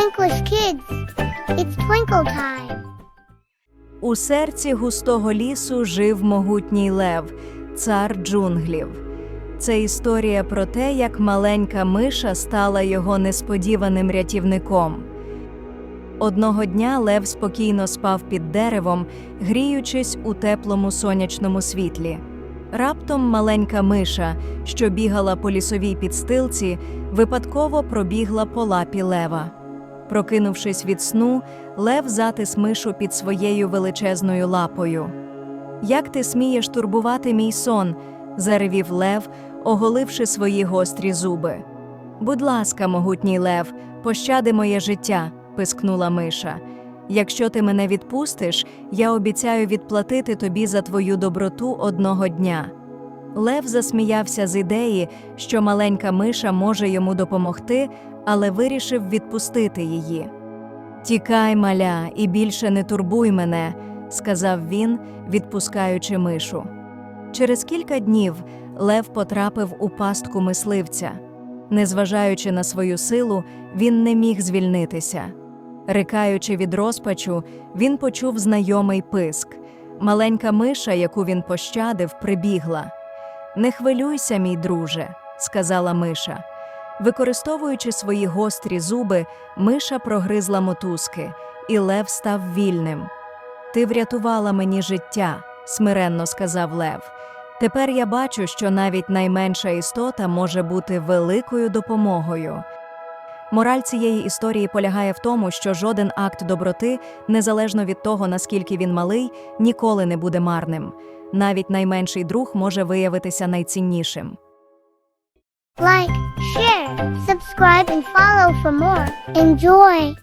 Twinklish kids, it's twinkle time. У серці густого лісу жив могутній лев, цар джунглів. Це історія про те, як маленька миша стала його несподіваним рятівником. Одного дня лев спокійно спав під деревом, гріючись у теплому сонячному світлі. Раптом маленька миша, що бігала по лісовій підстилці, випадково пробігла по лапі лева. Прокинувшись від сну, лев затис мишу під своєю величезною лапою. Як ти смієш турбувати мій сон? заревів лев, оголивши свої гострі зуби. Будь ласка, могутній лев, пощади моє життя, пискнула миша. Якщо ти мене відпустиш, я обіцяю відплатити тобі за твою доброту одного дня. Лев засміявся з ідеї, що маленька миша може йому допомогти, але вирішив відпустити її. Тікай, маля, і більше не турбуй мене, сказав він, відпускаючи мишу. Через кілька днів Лев потрапив у пастку мисливця. Незважаючи на свою силу, він не міг звільнитися. Рикаючи від розпачу, він почув знайомий писк. Маленька миша, яку він пощадив, прибігла. Не хвилюйся, мій друже, сказала миша. Використовуючи свої гострі зуби, миша прогризла мотузки, і лев став вільним. Ти врятувала мені життя, смиренно сказав лев. Тепер я бачу, що навіть найменша істота може бути великою допомогою. Мораль цієї історії полягає в тому, що жоден акт доброти, незалежно від того, наскільки він малий, ніколи не буде марним. Навіть найменший друг може виявитися найціннішим. Like, share, subscribe, and follow for more. Enjoy!